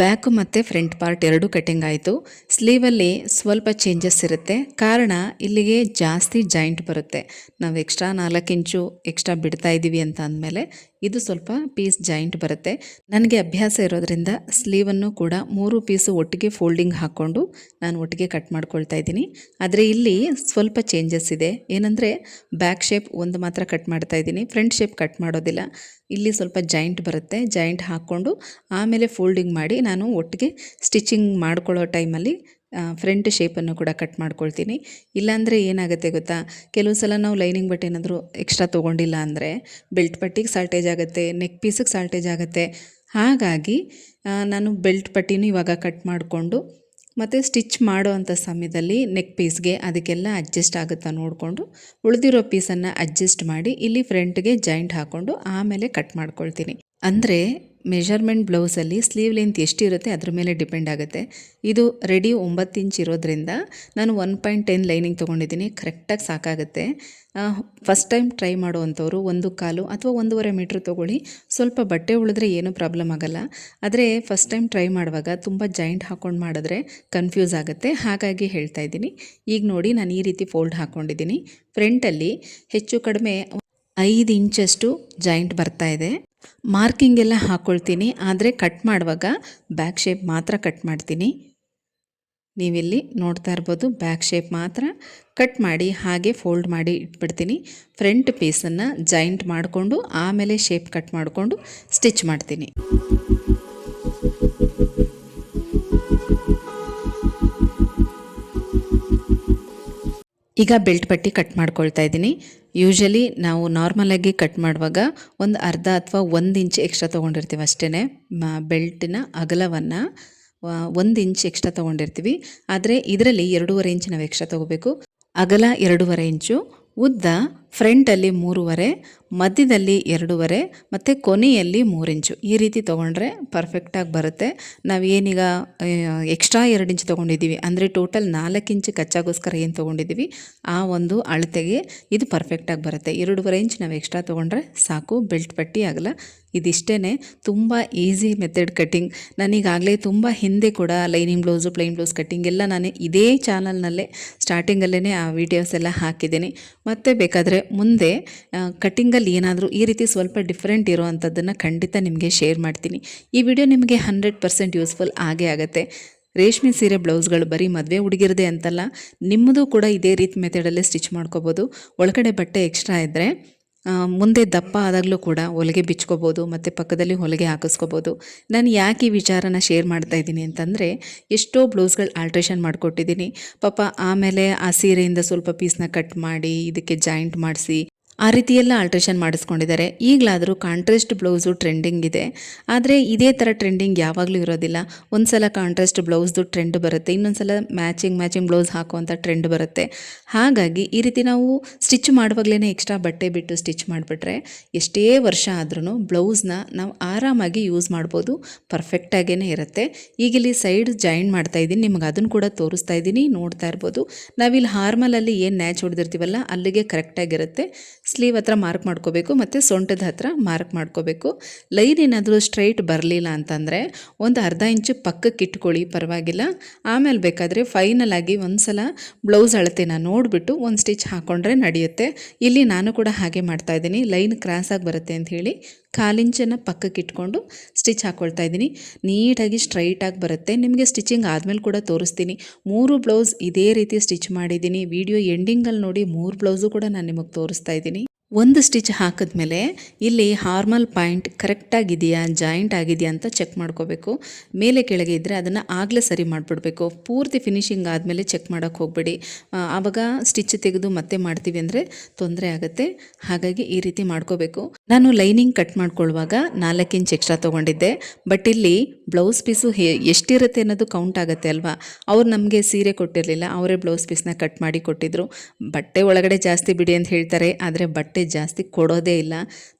ಬ್ಯಾಕು ಮತ್ತು ಫ್ರಂಟ್ ಪಾರ್ಟ್ ಎರಡೂ ಕಟಿಂಗ್ ಆಯಿತು. ಸ್ಲೀವಲ್ಲಿ ಸ್ವಲ್ಪ ಚೇಂಜಸ್ ಇರುತ್ತೆ. ಕಾರಣ ಇಲ್ಲಿಗೆ ಜಾಸ್ತಿ ಜಾಯಿಂಟ್ ಬರುತ್ತೆ. ನಾವು ಎಕ್ಸ್ಟ್ರಾ ನಾಲ್ಕು ಇಂಚು ಎಕ್ಸ್ಟ್ರಾ ಬಿಡ್ತಾ ಇದ್ದೀವಿ ಅಂತ ಅಂದಮೇಲೆ ಇದು ಸ್ವಲ್ಪ ಪೀಸ್ ಜಾಯಿಂಟ್ ಬರುತ್ತೆ. ನನಗೆ ಅಭ್ಯಾಸ ಇರೋದ್ರಿಂದ ಸ್ಲೀವನ್ನು ಕೂಡ ಮೂರು ಪೀಸು ಒಟ್ಟಿಗೆ ಫೋಲ್ಡಿಂಗ್ ಹಾಕ್ಕೊಂಡು ನಾನು ಒಟ್ಟಿಗೆ ಕಟ್ ಮಾಡ್ಕೊಳ್ತಾ ಇದ್ದೀನಿ. ಆದರೆ ಇಲ್ಲಿ ಸ್ವಲ್ಪ ಚೇಂಜಸ್ ಇದೆ. ಏನಂದರೆ ಬ್ಯಾಕ್ ಶೇಪ್ ಒಂದು ಮಾತ್ರ ಕಟ್ ಮಾಡ್ತಾ ಇದ್ದೀನಿ. ಫ್ರಂಟ್ ಶೇಪ್ ಕಟ್ ಮಾಡೋದಿಲ್ಲ. ಇಲ್ಲಿ ಸ್ವಲ್ಪ ಜಾಯಿಂಟ್ ಬರುತ್ತೆ. ಜಾಯಿಂಟ್ ಹಾಕ್ಕೊಂಡು ಆಮೇಲೆ ಫೋಲ್ಡಿಂಗ್ ಮಾಡಿ ನಾನು ಒಟ್ಟಿಗೆ ಸ್ಟಿಚಿಂಗ್ ಮಾಡ್ಕೊಳ್ಳೋ ಟೈಮಲ್ಲಿ ಫ್ರಂಟ್ ಶೇಪನ್ನು ಕೂಡ ಕಟ್ ಮಾಡ್ಕೊಳ್ತೀನಿ. ಇಲ್ಲಾಂದರೆ ಏನಾಗುತ್ತೆ ಗೊತ್ತಾ? ಕೆಲವು ಸಲ ನಾವು ಲೈನಿಂಗ್ ಬಟ್ ಏನಾದರೂ ಎಕ್ಸ್ಟ್ರಾ ತೊಗೊಂಡಿಲ್ಲ ಅಂದರೆ ಬೆಲ್ಟ್ ಪಟ್ಟಿಗೆ ಸಾಲ್ಟೇಜ್ ಆಗುತ್ತೆ ನೆಕ್ ಪೀಸಿಗೆ ಸಾಲ್ಟೇಜ್ ಆಗುತ್ತೆ. ಹಾಗಾಗಿ ನಾನು ಬೆಲ್ಟ್ ಪಟ್ಟಿನೂ ಇವಾಗ ಕಟ್ ಮಾಡಿಕೊಂಡು, ಮತ್ತು ಸ್ಟಿಚ್ ಮಾಡೋ ಅಂಥ ಸಮಯದಲ್ಲಿ ನೆಕ್ ಪೀಸ್ಗೆ ಅದಕ್ಕೆಲ್ಲ ಅಡ್ಜಸ್ಟ್ ಆಗುತ್ತಾ ನೋಡಿಕೊಂಡು, ಉಳಿದಿರೋ ಪೀಸನ್ನು ಅಡ್ಜಸ್ಟ್ ಮಾಡಿ ಇಲ್ಲಿ ಫ್ರಂಟ್ಗೆ ಜಾಯಿಂಟ್ ಹಾಕ್ಕೊಂಡು ಆಮೇಲೆ ಕಟ್ ಮಾಡ್ಕೊಳ್ತೀನಿ. ಅಂದರೆ ಮೆಷರ್ಮೆಂಟ್ ಬ್ಲೌಸಲ್ಲಿ ಸ್ಲೀವ್ ಲೆಂತ್ ಎಷ್ಟಿರುತ್ತೆ ಅದ್ರ ಮೇಲೆ ಡಿಪೆಂಡ್ ಆಗುತ್ತೆ. ಇದು ರೆಡಿ ಒಂಬತ್ತು ಇಂಚ್ ಇರೋದ್ರಿಂದ ನಾನು ಒನ್ ಪಾಯಿಂಟ್ ಟೆನ್ ಲೈನಿಂಗ್ ತೊಗೊಂಡಿದ್ದೀನಿ, ಕರೆಕ್ಟಾಗಿ ಸಾಕಾಗುತ್ತೆ. ಫಸ್ಟ್ ಟೈಮ್ ಟ್ರೈ ಮಾಡುವಂಥವ್ರು ಒಂದು ಕಾಲು ಅಥವಾ ಒಂದೂವರೆ ಮೀಟ್ರ್ ತೊಗೊಳ್ಳಿ. ಸ್ವಲ್ಪ ಬಟ್ಟೆ ಉಳಿದ್ರೆ ಏನೂ ಪ್ರಾಬ್ಲಮ್ ಆಗಲ್ಲ. ಆದರೆ ಫಸ್ಟ್ ಟೈಮ್ ಟ್ರೈ ಮಾಡುವಾಗ ತುಂಬ ಜಾಯಿಂಟ್ ಹಾಕ್ಕೊಂಡು ಮಾಡಿದ್ರೆ ಕನ್ಫ್ಯೂಸ್ ಆಗುತ್ತೆ. ಹಾಗಾಗಿ ಹೇಳ್ತಾ ಇದ್ದೀನಿ. ಈಗ ನೋಡಿ ನಾನು ಈ ರೀತಿ ಫೋಲ್ಡ್ ಹಾಕ್ಕೊಂಡಿದ್ದೀನಿ. ಫ್ರಂಟಲ್ಲಿ ಹೆಚ್ಚು ಕಡಿಮೆ ಐದು ಇಂಚಷ್ಟು ಜಾಯಿಂಟ್ ಬರ್ತಾ ಇದೆ. ಮಾರ್ಕಿಂಗ್ ಎಲ್ಲ ಹಾಕ್ಕೊಳ್ತೀನಿ ಆದರೆ ಕಟ್ ಮಾಡುವಾಗ ಬ್ಯಾಕ್ ಶೇಪ್ ಮಾತ್ರ ಕಟ್ ಮಾಡ್ತೀನಿ. ನೀವಿಲ್ಲಿ ನೋಡ್ತಾ ಇರ್ಬೋದು, ಬ್ಯಾಕ್ ಶೇಪ್ ಮಾತ್ರ ಕಟ್ ಮಾಡಿ ಹಾಗೆ ಫೋಲ್ಡ್ ಮಾಡಿ ಇಟ್ಬಿಡ್ತೀನಿ. ಫ್ರಂಟ್ ಪೀಸನ್ನು ಜಾಯಿಂಟ್ ಮಾಡಿಕೊಂಡು, ಆಮೇಲೆ ಶೇಪ್ ಕಟ್ ಮಾಡಿಕೊಂಡು ಸ್ಟಿಚ್ ಮಾಡ್ತೀನಿ. ಈಗ ಬೆಲ್ಟ್ ಪಟ್ಟಿ ಕಟ್ ಮಾಡ್ಕೊಳ್ತಾ ಇದ್ದೀನಿ. ಯೂಶಲಿ ನಾವು ನಾರ್ಮಲಾಗಿ ಕಟ್ ಮಾಡುವಾಗ ಒಂದು ಅರ್ಧ ಅಥವಾ ಒಂದು ಇಂಚ್ ಎಕ್ಸ್ಟ್ರಾ ತೊಗೊಂಡಿರ್ತೀವಿ ಅಷ್ಟೇ ಬೆಲ್ಟಿನ ಅಗಲವನ್ನು ಒಂದು ಇಂಚ್ ಎಕ್ಸ್ಟ್ರಾ ತೊಗೊಂಡಿರ್ತೀವಿ. ಆದರೆ ಇದರಲ್ಲಿ ಎರಡೂವರೆ ಇಂಚ್ ನಾವು ಎಕ್ಸ್ಟ್ರಾ ತೊಗೋಬೇಕು. ಅಗಲ ಎರಡೂವರೆ ಇಂಚು ಉದ್ದ ಫ್ರಂಟಲ್ಲಿ ಮೂರುವರೆ, ಮಧ್ಯದಲ್ಲಿ ಎರಡೂವರೆ, ಮತ್ತು ಕೊನೆಯಲ್ಲಿ ಮೂರು ಇಂಚು ಈ ರೀತಿ ತೊಗೊಂಡ್ರೆ ಪರ್ಫೆಕ್ಟಾಗಿ ಬರುತ್ತೆ. ನಾವು ಏನೀಗ ಎಕ್ಸ್ಟ್ರಾ ಎರಡು ಇಂಚು ತೊಗೊಂಡಿದ್ದೀವಿ. ಅಂದರೆ ಟೋಟಲ್ ನಾಲ್ಕು ಇಂಚು ಕಚ್ಚಾಗೋಸ್ಕರ ಏನು ತೊಗೊಂಡಿದ್ದೀವಿ? ಆ ಒಂದು ಅಳತೆಗೆ ಇದು ಪರ್ಫೆಕ್ಟಾಗಿ ಬರುತ್ತೆ. ಎರಡೂವರೆ ಇಂಚ್ ನಾವು ಎಕ್ಸ್ಟ್ರಾ ತೊಗೊಂಡ್ರೆ ಸಾಕು, ಬೆಲ್ಟ್ ಪಟ್ಟಿ ಆಗಲ್ಲ. ಇದಿಷ್ಟೇ ತುಂಬ ಈಸಿ ಮೆಥಡ್ ಕಟ್ಟಿಂಗ್ ನಾನೀಗಾಗಲೇ ತುಂಬ ಹಿಂದೆ ಕೂಡ lining blouse plain blouse cutting ಎಲ್ಲ ನಾನು ಇದೇ ಚಾನಲ್ನಲ್ಲೇ ಸ್ಟಾರ್ಟಿಂಗಲ್ಲೇ ಆ ವೀಡಿಯೋಸ್ ಎಲ್ಲ ಹಾಕಿದ್ದೀನಿ. ಮತ್ತು ಬೇಕಾದರೆ ಮುಂದೆ ಕಟ್ಟಿಂಗಲ್ಲಿ ಏನಾದರೂ ಈ ರೀತಿ ಸ್ವಲ್ಪ ಡಿಫ್ರೆಂಟ್ ಇರೋವಂಥದ್ದನ್ನು ಖಂಡಿತ ನಿಮಗೆ ಶೇರ್ ಮಾಡ್ತೀನಿ. ಈ ವಿಡಿಯೋ ನಿಮಗೆ ಹಂಡ್ರೆಡ್ ಪರ್ಸೆಂಟ್ ಯೂಸ್ಫುಲ್ ಆಗೇ ಆಗುತ್ತೆ. ರೇಷ್ಮೆ ಸೀರೆ ಬ್ಲೌಸ್ಗಳು ಬರೀ ಮದುವೆ ಹುಡುಗಿರದೆ ಅಂತಲ್ಲ, ನಿಮ್ಮದು ಕೂಡ ಇದೇ ರೀತಿ ಮೆಥಡಲ್ಲೇ ಸ್ಟಿಚ್ ಮಾಡ್ಕೋಬೋದು. ಒಳಗಡೆ ಬಟ್ಟೆ ಎಕ್ಸ್ಟ್ರಾ ಇದ್ದರೆ ಮುಂದೆ ದಪ್ಪ ಆದಾಗಲೂ ಕೂಡ ಹೊಲಿಗೆ ಬಿಚ್ಕೋಬೋದು, ಮತ್ತು ಪಕ್ಕದಲ್ಲಿ ಹೊಲಿಗೆ ಹಾಕಿಸ್ಕೋಬೋದು. ನಾನು ಯಾಕೆ ಈ ವಿಚಾರನ ಶೇರ್ ಮಾಡ್ತಾ ಇದ್ದೀನಿ ಅಂತಂದರೆ, ಎಷ್ಟೋ ಬ್ಲೌಸ್ಗಳು ಆಲ್ಟ್ರೇಷನ್ ಮಾಡಿಕೊಟ್ಟಿದ್ದೀನಿ. ಪಾಪ ಆಮೇಲೆ ಆ ಸೀರೆಯಿಂದ ಸ್ವಲ್ಪ ಪೀಸ್ನ ಕಟ್ ಮಾಡಿ, ಇದಕ್ಕೆ ಜಾಯಿಂಟ್ ಮಾಡಿಸಿ ಆ ರೀತಿಯೆಲ್ಲ ಆಲ್ಟ್ರೇಷನ್ ಮಾಡಿಸ್ಕೊಂಡಿದ್ದಾರೆ. ಈಗಲಾದರೂ ಕಾಂಟ್ರಾಸ್ಟ್ ಬ್ಲೌಸು ಟ್ರೆಂಡಿಂಗ್ ಇದೆ. ಆದರೆ ಇದೇ ಥರ ಟ್ರೆಂಡಿಂಗ್ ಯಾವಾಗಲೂ ಇರೋದಿಲ್ಲ. ಒಂದು ಸಲ ಕಾಂಟ್ರಾಸ್ಟ್ ಬ್ಲೌಸ್ದು ಟ್ರೆಂಡ್ ಬರುತ್ತೆ ಇನ್ನೊಂದು ಸಲ ಮ್ಯಾಚಿಂಗ್ ಮ್ಯಾಚಿಂಗ್ ಬ್ಲೌಸ್ ಹಾಕುವಂಥ ಟ್ರೆಂಡ್ ಬರುತ್ತೆ. ಹಾಗಾಗಿ ಈ ರೀತಿ ನಾವು ಸ್ಟಿಚ್ ಮಾಡುವಾಗಲೇ ಎಕ್ಸ್ಟ್ರಾ ಬಟ್ಟೆ ಬಿಟ್ಟು ಸ್ಟಿಚ್ ಮಾಡಿಬಿಟ್ರೆ ಎಷ್ಟೇ ವರ್ಷ ಆದ್ರೂ ಬ್ಲೌಸ್ನ ನಾವು ಆರಾಮಾಗಿ ಯೂಸ್ ಮಾಡ್ಬೋದು ಪರ್ಫೆಕ್ಟಾಗೇ ಇರುತ್ತೆ. ಈಗ ಇಲ್ಲಿ ಸೈಡ್ ಜಾಯಿನ್ ಮಾಡ್ತಾ ಇದ್ದೀನಿ, ನಿಮ್ಗೆ ಅದನ್ನು ಕೂಡ ತೋರಿಸ್ತಾ ಇದ್ದೀನಿ, ನೋಡ್ತಾ ಇರ್ಬೋದು. ನಾವಿಲ್ಲಿ ಹಾರ್ಮಲಲ್ಲಿ ಏನು ನ್ಯಾಚ್ ಹೊಡೆದಿರ್ತೀವಲ್ಲ, ಅಲ್ಲಿಗೆ ಕರೆಕ್ಟಾಗಿರುತ್ತೆ ಸ್ಲೀವ್ ಹತ್ರ ಮಾರ್ಕ್ ಮಾಡ್ಕೋಬೇಕು ಮತ್ತು ಸೊಂಟದ ಹತ್ರ ಮಾರ್ಕ್ ಮಾಡ್ಕೋಬೇಕು. ಲೈನ್ ಏನಾದರೂ ಸ್ಟ್ರೈಟ್ ಬರಲಿಲ್ಲ ಅಂತಂದರೆ ಒಂದು ಅರ್ಧ ಇಂಚು ಪಕ್ಕಕ್ಕೆ ಇಟ್ಕೊಳ್ಳಿ, ಪರವಾಗಿಲ್ಲ. ಆಮೇಲೆ ಬೇಕಾದರೆ ಫೈನಲ್ ಆಗಿ ಒಂದು ಸಲ ಬ್ಲೌಸ್ ಅಳತೆನ ನೋಡಿಬಿಟ್ಟು ಒಂದು ಸ್ಟಿಚ್ ಹಾಕ್ಕೊಂಡ್ರೆ ನಡೆಯುತ್ತೆ. ಇಲ್ಲಿ ನಾನು ಕೂಡ ಹಾಗೆ ಮಾಡ್ತಾಯಿದ್ದೀನಿ ಲೈನ್ ಕ್ರಾಸಾಗಿ ಬರುತ್ತೆ ಅಂತ ಹೇಳಿ ಕಾಲಿಂಚನ್ನು ಪಕ್ಕಕ್ಕೆ ಇಟ್ಕೊಂಡು ಸ್ಟಿಚ್ ಹಾಕ್ಕೊಳ್ತಾ ಇದ್ದೀನಿ. ನೀಟಾಗಿ ಸ್ಟ್ರೈಟಾಗಿ ಬರುತ್ತೆ. ನಿಮಗೆ ಸ್ಟಿಚಿಂಗ್ ಆದಮೇಲೆ ಕೂಡ ತೋರಿಸ್ತೀನಿ. ಮೂರು ಬ್ಲೌಸ್ ಇದೇ ರೀತಿ ಸ್ಟಿಚ್ ಮಾಡಿದ್ದೀನಿ. ವಿಡಿಯೋ ಎಂಡಿಂಗಲ್ಲಿ ನೋಡಿ ಮೂರು ಬ್ಲೌಸು ಕೂಡ ನಾನು ನಿಮಗೆ ತೋರಿಸ್ತಾ ಇದ್ದೀನಿ. ಒಂದು ಸ್ಟಿಚ್ ಹಾಕಿದ್ಮೇಲೆ ಇಲ್ಲಿ ಹಾರ್ಮಲ್ ಪಾಯಿಂಟ್ ಕರೆಕ್ಟಾಗಿದೆಯಾ ಜಾಯಿಂಟ್ ಆಗಿದೆಯಾ ಅಂತ ಚೆಕ್ ಮಾಡ್ಕೋಬೇಕು. ಮೇಲೆ ಕೆಳಗೆ ಇದ್ದರೆ ಅದನ್ನು ಆಗಲೇ ಸರಿ ಮಾಡಿಬಿಡ್ಬೇಕು. ಪೂರ್ತಿ ಫಿನಿಶಿಂಗ್ ಆದಮೇಲೆ ಚೆಕ್ ಮಾಡೋಕ್ಕೆ ಹೋಗಬೇಡಿ. ಆವಾಗ ಸ್ಟಿಚ್ ತೆಗೆದು ಮತ್ತೆ ಮಾಡ್ತೀವಿ ಅಂದರೆ ತೊಂದರೆ ಆಗುತ್ತೆ. ಹಾಗಾಗಿ ಈ ರೀತಿ ಮಾಡ್ಕೋಬೇಕು. ನಾನು ಲೈನಿಂಗ್ ಕಟ್ ಮಾಡ್ಕೊಳ್ಳುವಾಗ ನಾಲ್ಕು ಇಂಚ್ ಎಕ್ಸ್ಟ್ರಾ ತೊಗೊಂಡಿದ್ದೆ. ಬಟ್ ಇಲ್ಲಿ ಬ್ಲೌಸ್ ಪೀಸು ಹೇ, ಎಷ್ಟಿರುತ್ತೆ ಅನ್ನೋದು ಕೌಂಟ್ ಆಗುತ್ತೆ ಅಲ್ವಾ? ಅವ್ರು ನಮಗೆ ಸೀರೆ ಕೊಟ್ಟಿರಲಿಲ್ಲ, ಅವರೇ ಬ್ಲೌಸ್ ಪೀಸ್ನ ಕಟ್ ಮಾಡಿ ಕೊಟ್ಟಿದ್ರು. ಬಟ್ಟೆ ಒಳಗಡೆ ಜಾಸ್ತಿ ಬಿಡಿ ಅಂತ ಹೇಳ್ತಾರೆ, ಆದರೆ ಬಟ್ಟೆ ಜಾಸ್ತಿ ಕೊಡೋದೇ ಇಲ್ಲ.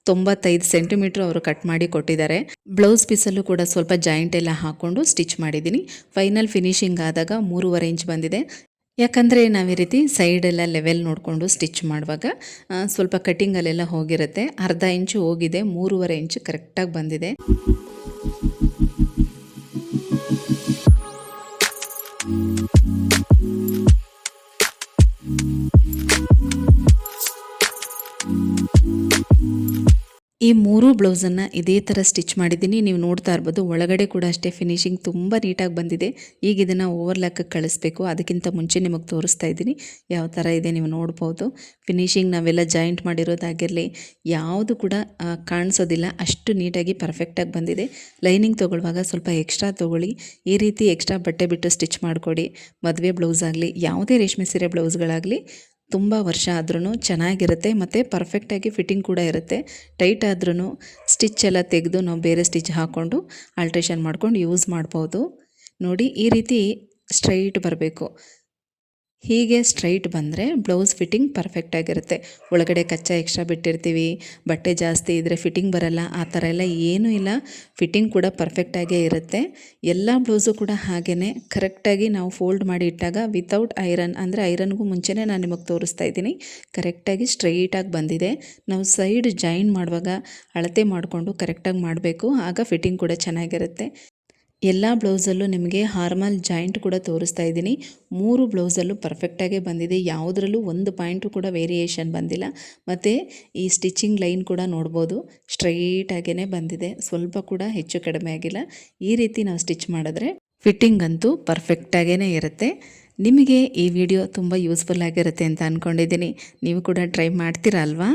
ತೊಂಬತ್ತೈದು ಸೆಂಟಿಮೀಟ್ರ್ ಅವರು ಕಟ್ ಮಾಡಿ ಕೊಟ್ಟಿದ್ದಾರೆ. ಬ್ಲೌಸ್ ಪೀಸಲ್ಲೂ ಕೂಡ ಸ್ವಲ್ಪ ಜಾಯಿಂಟ್ ಎಲ್ಲ ಹಾಕ್ಕೊಂಡು ಸ್ಟಿಚ್ ಮಾಡಿದ್ದೀನಿ. ಫೈನಲ್ ಫಿನಿಶಿಂಗ್ ಆದಾಗ ಮೂರುವರೆ ಇಂಚ್ ಬಂದಿದೆ. ಯಾಕಂದರೆ ನಾವು ಈ ರೀತಿ ಸೈಡೆಲ್ಲ ಲೆವೆಲ್ ನೋಡಿಕೊಂಡು ಸ್ಟಿಚ್ ಮಾಡುವಾಗ ಸ್ವಲ್ಪ ಕಟ್ಟಿಂಗಲ್ಲೆಲ್ಲ ಹೋಗಿರುತ್ತೆ. ಅರ್ಧ ಇಂಚು ಹೋಗಿದೆ, ಮೂರುವರೆ ಇಂಚು ಕರೆಕ್ಟಾಗಿ ಬಂದಿದೆ. ಈ ಮೂರೂ ಬ್ಲೌಸನ್ನು ಇದೇ ಥರ ಸ್ಟಿಚ್ ಮಾಡಿದ್ದೀನಿ. ನೀವು ನೋಡ್ತಾ ಇರ್ಬೋದು, ಒಳಗಡೆ ಕೂಡ ಅಷ್ಟೇ ಫಿನಿಶಿಂಗ್ ತುಂಬ ನೀಟಾಗಿ ಬಂದಿದೆ. ಈಗ ಇದನ್ನು ಓವರ್ಲಾಕಕ್ಕೆ ಕಳಿಸ್ಬೇಕು. ಅದಕ್ಕಿಂತ ಮುಂಚೆ ನಿಮಗೆ ತೋರಿಸ್ತಾ ಇದ್ದೀನಿ. ಯಾವ ಥರ ಇದೆ ನೀವು ನೋಡ್ಬೋದು. ಫಿನಿಶಿಂಗ್ ನಾವೆಲ್ಲ ಜಾಯಿಂಟ್ ಮಾಡಿರೋದಾಗಿರಲಿ ಯಾವುದು ಕೂಡ ಕಾಣಿಸೋದಿಲ್ಲ. ಅಷ್ಟು ನೀಟಾಗಿ ಪರ್ಫೆಕ್ಟಾಗಿ ಬಂದಿದೆ. ಲೈನಿಂಗ್ ತೊಗೊಳ್ಳುವಾಗ ಸ್ವಲ್ಪ ಎಕ್ಸ್ಟ್ರಾ ತೊಗೊಳ್ಳಿ. ಈ ರೀತಿ ಎಕ್ಸ್ಟ್ರಾ ಬಟ್ಟೆ ಬಿಟ್ಟು ಸ್ಟಿಚ್ ಮಾಡಿಕೊಡಿ. ಮದುವೆ ಬ್ಲೌಸ್ ಆಗಲಿ, ಯಾವುದೇ ರೇಷ್ಮೆ ಸೀರೆ ಬ್ಲೌಸ್ಗಳಾಗಲಿ ತುಂಬ ವರ್ಷ ಆದ್ರೂ ಚೆನ್ನಾಗಿರುತ್ತೆ ಮತ್ತು ಪರ್ಫೆಕ್ಟಾಗಿ ಫಿಟ್ಟಿಂಗ್ ಕೂಡ ಇರುತ್ತೆ. ಟೈಟ್ ಆದ್ರೂ ಸ್ಟಿಚ್ ಎಲ್ಲ ತೆಗೆದು ನಾವು ಬೇರೆ ಸ್ಟಿಚ್ ಹಾಕ್ಕೊಂಡು ಆಲ್ಟ್ರೇಷನ್ ಮಾಡ್ಕೊಂಡು ಯೂಸ್ ಮಾಡ್ಬೋದು. ನೋಡಿ ಈ ರೀತಿ ಸ್ಟ್ರೈಟ್ ಬರಬೇಕು. ಹೀಗೆ ಸ್ಟ್ರೈಟ್ ಬಂದರೆ ಬ್ಲೌಸ್ ಫಿಟ್ಟಿಂಗ್ ಪರ್ಫೆಕ್ಟಾಗಿರುತ್ತೆ ಒಳಗಡೆ ಕಚ್ಚಾ ಎಕ್ಸ್ಟ್ರಾ ಬಿಟ್ಟಿರ್ತೀವಿ. ಬಟ್ಟೆ ಜಾಸ್ತಿ ಇದ್ದರೆ ಫಿಟ್ಟಿಂಗ್ ಬರಲ್ಲ. ಆ ಥರ ಎಲ್ಲ ಏನೂ ಇಲ್ಲ. ಫಿಟ್ಟಿಂಗ್ ಕೂಡ ಪರ್ಫೆಕ್ಟಾಗೇ ಇರುತ್ತೆ. ಎಲ್ಲ ಬ್ಲೌಸು ಕೂಡ ಹಾಗೆಯೇ ಕರೆಕ್ಟಾಗಿ ನಾವು ಫೋಲ್ಡ್ ಮಾಡಿ ಇಟ್ಟಾಗ ವಿತೌಟ್ ಐರನ್ ಅಂದರೆ ಐರನ್ಗೂ ಮುಂಚೆನೇ ನಾನು ನಿಮಗೆ ತೋರಿಸ್ತಾ ಇದ್ದೀನಿ. ಕರೆಕ್ಟಾಗಿ ಸ್ಟ್ರೈಟಾಗಿ ಬಂದಿದೆ. ನಾವು ಸೈಡ್ ಜಾಯಿನ್ ಮಾಡುವಾಗ ಅಳತೆ ಮಾಡಿಕೊಂಡು ಕರೆಕ್ಟಾಗಿ ಮಾಡಬೇಕು. ಆಗ ಫಿಟ್ಟಿಂಗ್ ಕೂಡ ಚೆನ್ನಾಗಿರುತ್ತೆ. ಎಲ್ಲ ಬ್ಲೌಸಲ್ಲೂ ನಿಮಗೆ ಹಾರ್ಮಲ್ ಜಾಯಿಂಟ್ ಕೂಡ ತೋರಿಸ್ತಾ ಇದ್ದೀನಿ. ಮೂರು ಬ್ಲೌಸಲ್ಲೂ ಪರ್ಫೆಕ್ಟಾಗೇ ಬಂದಿದೆ. ಯಾವುದರಲ್ಲೂ ಒಂದು ಪಾಯಿಂಟು ಕೂಡ ವೇರಿಯೇಷನ್ ಬಂದಿಲ್ಲ. ಮತ್ತು ಈ ಸ್ಟಿಚಿಂಗ್ ಲೈನ್ ಕೂಡ ನೋಡ್ಬೋದು. ಸ್ಟ್ರೈಟಾಗೇ ಬಂದಿದೆ. ಸ್ವಲ್ಪ ಕೂಡ ಹೆಚ್ಚು ಕಡಿಮೆ ಆಗಿಲ್ಲ. ಈ ರೀತಿ ನಾವು ಸ್ಟಿಚ್ ಮಾಡಿದ್ರೆ ಫಿಟ್ಟಿಂಗ್ ಅಂತೂ ಪರ್ಫೆಕ್ಟಾಗೇ ಇರುತ್ತೆ. ನಿಮಗೆ ಈ ವಿಡಿಯೋ ತುಂಬ ಯೂಸ್ಫುಲ್ ಆಗಿರುತ್ತೆ ಅಂತ ಅಂದ್ಕೊಂಡಿದ್ದೀನಿ ನೀವು ಕೂಡ ಟ್ರೈ ಮಾಡ್ತೀರಾ ಅಲ್ವಾ?